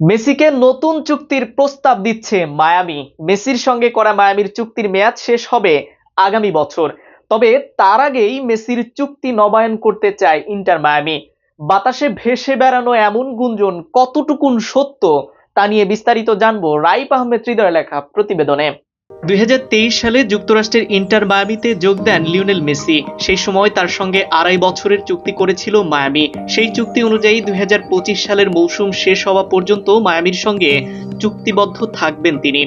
মেসিকে নতুন চুক্তির প্রস্তাব দিচ্ছে মায়ামি। মেসির সঙ্গে করা মায়ামির চুক্তির মেয়াদ শেষ হবে আগামী বছর। তবে তার আগেই মেসির চুক্তি নবায়ন করতে চায় ইন্টার মায়ামি। বাতাসে ভেসে বেড়ানো এমন গুঞ্জন কতটুকুন সত্য তা নিয়ে বিস্তারিত জানব রাইপ আহমেদ হৃদয় লেখা প্রতিবেদনে। দুই হাজার তেইশ সালে যুক্তরাষ্ট্রের ইন্টার মায়ামিতে যোগ দেন লিওনেল মেসি। সেই সময় তার সঙ্গে আড়াই বছরের চুক্তি করেছিল মায়ামি। সেই চুক্তি অনুযায়ী দুই হাজার পঁচিশ সালের মৌসুম শেষ হওয়া পর্যন্ত মায়ামির সঙ্গে চুক্তিবদ্ধ থাকবেন তিনি।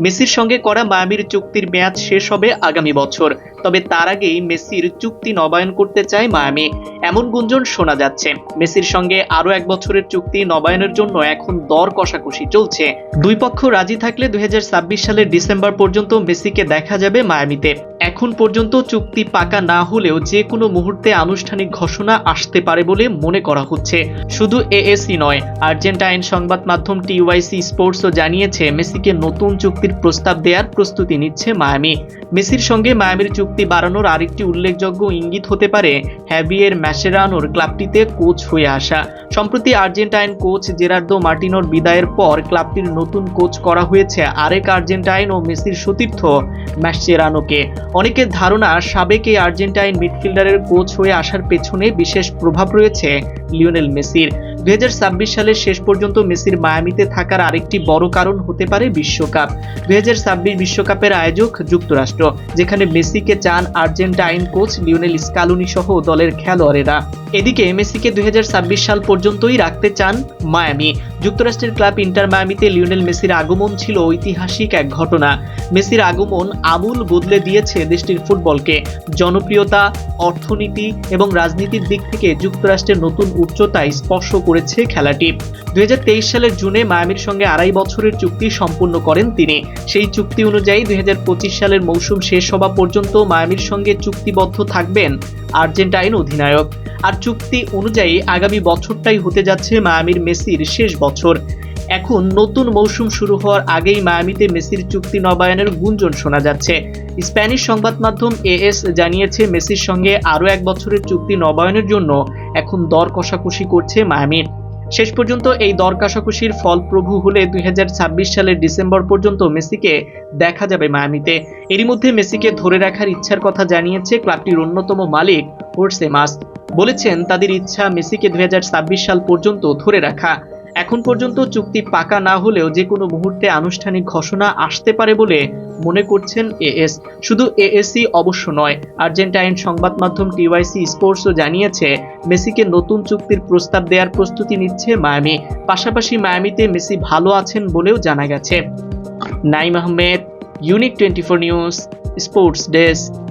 মেসির সঙ্গে করা মায়ামির চুক্তির মেয়াদ শেষ হবে আগামী বছর। তবে তার আগেই মেসির চুক্তি নবায়ন করতে চায় মায়ামি। এমন গুঞ্জন শোনা যাচ্ছে। মেসির সঙ্গে আরও এক বছরের চুক্তি নবায়নের জন্য এখন দর কষাকষি চলছে। দুই পক্ষ রাজি থাকলে দুই হাজার ছাব্বিশ সালের ডিসেম্বর পর্যন্ত মেসিকে দেখা যাবে মায়ামিতে। এখন পর্যন্ত চুক্তি পাকা না হলেও যে কোনো মুহূর্তে আনুষ্ঠানিক ঘোষণা আসতে পারে বলে মনে করা হচ্ছে। শুধু এএসি নয়, আর্জেন্টাইন সংবাদ মাধ্যম টিওয়াইসি স্পোর্টসও জানিয়েছে, মেসিকে নতুন চুক্তির প্রস্তাব দেওয়ার প্রস্তুতি নিচ্ছে মায়ামি। মেসির সঙ্গে মায়ামির চুক্তি বাড়ানোর আরেকটি উল্লেখযোগ্য ইঙ্গিত হতে পারে হ্যাভিয়ের ম্যাশেরানোর ক্লাবটিতে কোচ হয়ে আসা। সম্প্রতি আর্জেন্টাইন কোচ জেরার্দো মার্টিনোর বিদায়ের পর ক্লাবটির নতুন কোচ করা হয়েছে আরেক আর্জেন্টাইন ও মেসির সতীর্থ ম্যাশেরানোকে। অনেকের ধারণা সাবেক এই আর্জেন্টাইন মিডফিল্ডারের কোচ হয়ে আসার পেছনে বিশেষ প্রভাব রয়েছে লিওনেল মেসির। দু হাজার ছাব্বিশ সালের শেষ পর্যন্ত মেসির মায়ামিতে থাকার আরেকটি বড় কারণ হতে পারে বিশ্বকাপ। দুই বিশ্বকাপের আয়োজক যুক্তরাষ্ট্র, যেখানে মেসিকে চান আর্জেন্টাইন কোচ লিওনেল স্কালুনি সহ দলের খেলোয়াড়েরা। এদিকে মেসিকে দুই হাজার ছাব্বিশ সাল পর্যন্তই রাখতে চান মায়ামি। যুক্তরাষ্ট্রের ক্লাব ইন্টার মায়ামিতে লিওনেল মেসির আগমন ছিল ঐতিহাসিক এক ঘটনা। মেসির আগমন আমূল বদলে দিয়েছে দেশটির ফুটবলকে। জনপ্রিয়তা, অর্থনীতি এবং রাজনীতির দিক থেকে যুক্তরাষ্ট্রের নতুন উচ্চতায় স্পর্শ করেছে খেলাটি। দু হাজার তেইশ সালের জুনে মায়ামির সঙ্গে আড়াই বছরের চুক্তি সম্পূর্ণ করেন তিনি। সেই চুক্তি অনুযায়ী দুই হাজার পঁচিশ সালের মৌসুম শেষ হওয়া পর্যন্ত মায়ামির সঙ্গে চুক্তিবদ্ধ থাকবেন আর্জেন্টাইন অধিনায়ক। আর চুক্তি অনুযায়ী আগামী বছরটাই হতে যাচ্ছে মায়ামির মেসির শেষ বছর। এখন নতুন মৌসুম শুরু হওয়ার আগেই মায়ামিতে মেসির চুক্তি নবায়নের গুঞ্জন শোনা যাচ্ছে। স্প্যানিশ সংবাদ মাধ্যম এএস জানিয়েছে, মেসির সঙ্গে আরও এক বছরের চুক্তি নবায়নের জন্য এখন দর কষাকষি করছে মায়ামি। শেষ পর্যন্ত এই দর কষাকষির ফলপ্রভু হলে দুই হাজার ছাব্বিশ সালের ডিসেম্বর পর্যন্ত মেসিকে দেখা যাবে মায়ামিতে। এরই মধ্যে মেসিকে ধরে রাখার ইচ্ছার কথা জানিয়েছে ক্লাবটির অন্যতম মালিক হোর্সে মাস বলেছেন, তাদের ইচ্ছা মেসিকে দুই সাল পর্যন্ত ধরে রাখা। এখন পর্যন্ত চুক্তি পাকা না হলেও যে কোনো মুহূর্তে আনুষ্ঠানিক ঘোষণা আসতে পারে বলে মনে করছেন এএস শুধু এএসই অবশ্য নয়, আর্জেন্টাইন সংবাদ মাধ্যম টিওয়াইসি স্পোর্টসও জানিয়েছে, মেসিকে নতুন চুক্তির প্রস্তাব দেওয়ার প্রস্তুতি নিচ্ছে মায়ামি। পাশাপাশি মায়ামিতে মেসি ভালো আছেন বলেও জানা গেছে। Naim Ahmed unique twenty four news sports desk